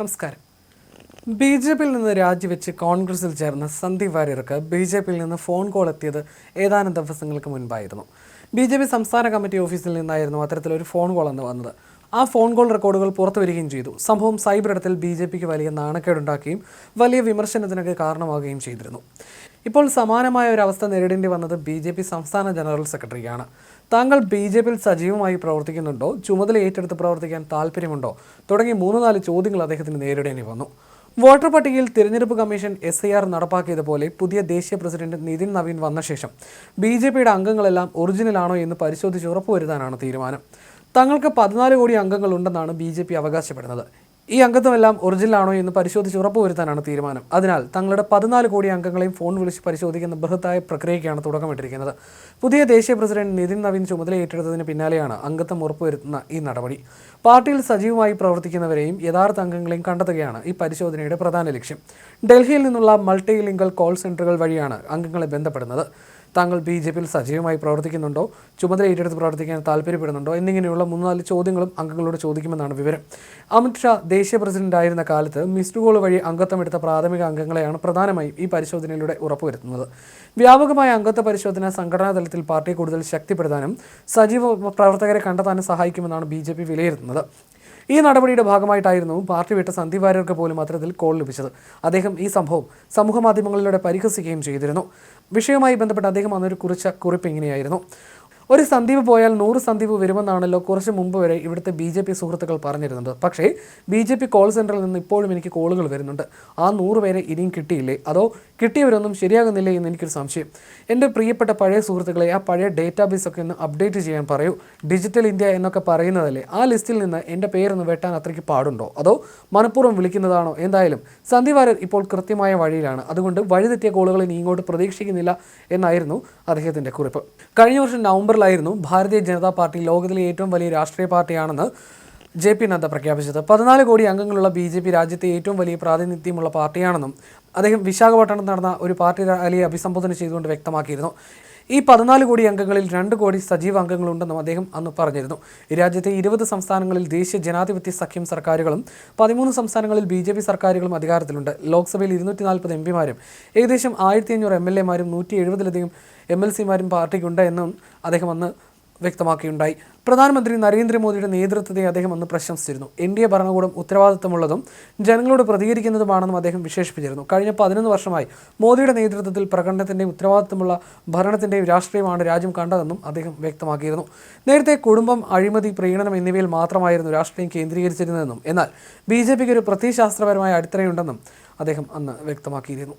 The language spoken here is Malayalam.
നമസ്കാരം. ബി ജെ പിയിൽ നിന്ന് രാജിവെച്ച് കോൺഗ്രസിൽ ചേർന്ന സന്ദീപ് വാര്യർക്ക് ബി ജെ പിയിൽ നിന്ന് ഫോൺ കോൾ എത്തിയത് ഏതാനും ദിവസങ്ങൾക്ക് മുൻപായിരുന്നു. ബി ജെ പി സംസ്ഥാന കമ്മിറ്റി ഓഫീസിൽ നിന്നായിരുന്നു അത്തരത്തിലൊരു ഫോൺ കോൾ എന്ന് വന്നത്. ആ ഫോൺ കോൾ റെക്കോർഡുകൾ പുറത്തു വരികയും ചെയ്തു. സംഭവം സൈബർ ഇടത്തിൽ ബി ജെ പിക്ക് വലിയ നാണക്കേടുണ്ടാക്കുകയും വലിയ വിമർശനത്തിനൊക്കെ കാരണമാവുകയും ചെയ്തിരുന്നു. ഇപ്പോൾ സമാനമായ ഒരു അവസ്ഥ നേരിടേണ്ടി വന്നത് ബി ജെ പി സംസ്ഥാന ജനറൽ സെക്രട്ടറിയാണ് താങ്കൾ ബി ജെ പിയിൽ സജീവമായി പ്രവർത്തിക്കുന്നുണ്ടോ? ചുമതല ഏറ്റെടുത്ത് പ്രവർത്തിക്കാൻ താല്പര്യമുണ്ടോ? തുടങ്ങി മൂന്ന് നാല് ചോദ്യങ്ങൾ അദ്ദേഹത്തിന് നേരിടേണ്ടി വന്നു. വോട്ടർ പട്ടികയിൽ തിരഞ്ഞെടുപ്പ് കമ്മീഷൻ എസ് ഐ ആർ നടപ്പാക്കിയതുപോലെ പുതിയ ദേശീയ പ്രസിഡന്റ് നിതിൻ നവീൻ വന്ന ശേഷം ബി ജെ പിയുടെ അംഗങ്ങളെല്ലാം ഒറിജിനലാണോ എന്ന് പരിശോധിച്ച് ഉറപ്പുവരുത്താനാണ് തീരുമാനം. തങ്ങൾക്ക് പതിനാല് കോടി അംഗങ്ങളുണ്ടെന്നാണ് ബി ജെ പി അവകാശപ്പെടുന്നത്. ഈ അംഗത്വമെല്ലാം ഒറിജിനലാണോ എന്ന് പരിശോധിച്ച് ഉറപ്പുവരുത്താനാണ് തീരുമാനം. അതിനാൽ തങ്ങളുടെ പതിനാല് കോടി അംഗങ്ങളെയും ഫോൺ വിളിച്ച് പരിശോധിക്കുന്ന ബൃഹത്തായ പ്രക്രിയയ്ക്കാണ് തുടക്കമിട്ടിരിക്കുന്നത്. പുതിയ ദേശീയ പ്രസിഡന്റ് നിതിൻ നവീൻ ചുമതല ഏറ്റെടുത്തതിന് പിന്നാലെയാണ് അംഗത്വം ഉറപ്പുവരുത്തുന്ന ഈ നടപടി. പാർട്ടിയിൽ സജീവമായി പ്രവർത്തിക്കുന്നവരെയും യഥാർത്ഥ അംഗങ്ങളെയും കണ്ടെത്തുകയാണ് ഈ പരിശോധനയുടെ പ്രധാന ലക്ഷ്യം. ഡൽഹിയിൽ നിന്നുള്ള മൾട്ടി ലിംഗൽ കോൾ സെന്ററുകൾ വഴിയാണ് അംഗങ്ങളെ ബന്ധപ്പെടുന്നത്. താങ്കൾ ബി ജെ പിയിൽ സജീവമായി പ്രവർത്തിക്കുന്നുണ്ടോ? ചുമതല ഏറ്റെടുത്ത് പ്രവർത്തിക്കാൻ താല്പര്യപ്പെടുന്നുണ്ടോ? എന്നിങ്ങനെയുള്ള മൂന്നാൽ ചോദ്യങ്ങളും അംഗങ്ങളോട് ചോദിക്കുമെന്നാണ് വിവരം. അമിത്ഷാ ദേശീയ പ്രസിഡന്റ് ആയിരുന്ന കാലത്ത് മിസ്ഡ് കോൾ വഴി അംഗത്വം എടുത്ത പ്രാഥമിക അംഗങ്ങളെയാണ് പ്രധാനമായും ഈ പരിശോധനയിലൂടെ ഉറപ്പുവരുത്തുന്നത്. വ്യാപകമായ അംഗത്വ പരിശോധന സംഘടനാ തലത്തിൽ പാർട്ടിയെ കൂടുതൽ ശക്തിപ്പെടുത്താനും സജീവ പ്രവർത്തകരെ കണ്ടെത്താനും സഹായിക്കുമെന്നാണ് ബി വിലയിരുത്തുന്നത്. ഈ നടപടിയുടെ ഭാഗമായിട്ടായിരുന്നു പാർട്ടി വിട്ട സന്ദീപ് വാര്യർക്ക് പോലും അത്തരത്തിൽ കോൾ ലഭിച്ചത്. അദ്ദേഹം ഈ സംഭവം സമൂഹ മാധ്യമങ്ങളിലൂടെ പരിഹസിക്കുകയും ചെയ്തിരുന്നു. വിഷയവുമായി ബന്ധപ്പെട്ട് അദ്ദേഹം അന്നൊരു കുറിച്ച കുറിപ്പ് ഇങ്ങനെയായിരുന്നു. ഒരു സന്ദീപ് പോയാൽ നൂറ് സന്ദീപ് വരുമെന്നാണല്ലോ കുറച്ച് മുമ്പ് വരെ ഇവിടുത്തെ ബി ജെ പി സുഹൃത്തുക്കൾ പറഞ്ഞിരുന്നത്. പക്ഷേ ബി ജെ പി കോൾ സെന്ററിൽ നിന്ന് ഇപ്പോഴും എനിക്ക് കോളുകൾ വരുന്നുണ്ട്. ആ നൂറ് പേരെ ഇനിയും കിട്ടിയില്ലേ? അതോ കിട്ടിയവരൊന്നും ശരിയാകുന്നില്ലേ എന്ന് എനിക്കൊരു സംശയം. എന്റെ പ്രിയപ്പെട്ട പഴയ സുഹൃത്തുക്കളെ ആ പഴയ ഡേറ്റാബേസ് ഒക്കെ ഒന്ന് അപ്ഡേറ്റ് ചെയ്യാൻ പറയൂ. ഡിജിറ്റൽ ഇന്ത്യ എന്നൊക്കെ പറയുന്നതല്ലേ? ആ ലിസ്റ്റിൽ നിന്ന് എന്റെ പേരൊന്ന് വെട്ടാൻ അത്രയ്ക്ക് പാടുണ്ടോ? അതോ മനഃപൂർവം വിളിക്കുന്നതാണോ? എന്തായാലും സന്ദീപ് ഇപ്പോൾ കൃത്യമായ വഴിയിലാണ്. അതുകൊണ്ട് വഴിതെറ്റിയ കോളുകൾ ഇനി ഇങ്ങോട്ട് പ്രതീക്ഷിക്കുന്നില്ല എന്നായിരുന്നു അദ്ദേഹത്തിന്റെ കുറിപ്പ്. കഴിഞ്ഞ വർഷം നവംബറിലായിരുന്നു ഭാരതീയ ജനതാ പാർട്ടി ലോകത്തിലെ ഏറ്റവും വലിയ രാഷ്ട്രീയ പാർട്ടിയാണെന്ന് ജെ പി നദ്ദ പ്രഖ്യാപിച്ചത്. പതിനാല് കോടി അംഗങ്ങളുള്ള ബി ജെ പി രാജ്യത്തെ ഏറ്റവും വലിയ പ്രാതിനിധ്യമുള്ള പാർട്ടിയാണെന്നും അദ്ദേഹം വിശാഖപട്ടണത്ത് നടന്ന ഒരു പാർട്ടി റാലിയെ അഭിസംബോധന ചെയ്തുകൊണ്ട് വ്യക്തമാക്കിയിരുന്നു. ഈ പതിനാല് കോടി അംഗങ്ങളിൽ രണ്ട് കോടി സജീവ അംഗങ്ങളുണ്ടെന്നും അദ്ദേഹം അന്ന് പറഞ്ഞിരുന്നു. രാജ്യത്തെ ഇരുപത് സംസ്ഥാനങ്ങളിൽ ദേശീയ ജനാധിപത്യ സഖ്യം സർക്കാരുകളും പതിമൂന്ന് സംസ്ഥാനങ്ങളിൽ ബി ജെ പി സർക്കാരുകളും അധികാരത്തിലുണ്ട്. ലോക്സഭയിൽ ഇരുന്നൂറ്റി നാൽപ്പത് എം പിമാരും ഏകദേശം ആയിരത്തി അഞ്ഞൂറ് എം എൽ എമാരും നൂറ്റി എഴുപതിലധികം എം എൽ സിമാരും പാർട്ടിക്കുണ്ട് എന്നും അദ്ദേഹം അന്ന് വ്യക്തമാക്കിയുണ്ടായി. പ്രധാനമന്ത്രി നരേന്ദ്രമോദിയുടെ നേതൃത്വത്തെ അദ്ദേഹം അന്ന് പ്രശംസിച്ചിരുന്നു. എൻ ഡി എ ഭരണകൂടം ഉത്തരവാദിത്തമുള്ളതും ജനങ്ങളോട് പ്രതികരിക്കുന്നതുമാണെന്നും അദ്ദേഹം വിശേഷിപ്പിച്ചിരുന്നു. കഴിഞ്ഞ പതിനൊന്ന് വർഷമായി മോദിയുടെ നേതൃത്വത്തിൽ പ്രകടനത്തിന്റെയും ഉത്തരവാദിത്തമുള്ള ഭരണത്തിന്റെയും രാഷ്ട്രീയമാണ് രാജ്യം കണ്ടതെന്നും അദ്ദേഹം വ്യക്തമാക്കിയിരുന്നു. നേരത്തെ കുടുംബം അഴിമതി പ്രീണനം എന്നിവയിൽ മാത്രമായിരുന്നു രാഷ്ട്രീയം കേന്ദ്രീകരിച്ചിരുന്നതെന്നും എന്നാൽ ബി ജെ പിക്ക് ഒരു പ്രത്യയശാസ്ത്രപരമായ അടിത്തറയുണ്ടെന്നും അദ്ദേഹം അന്ന് വ്യക്തമാക്കിയിരുന്നു.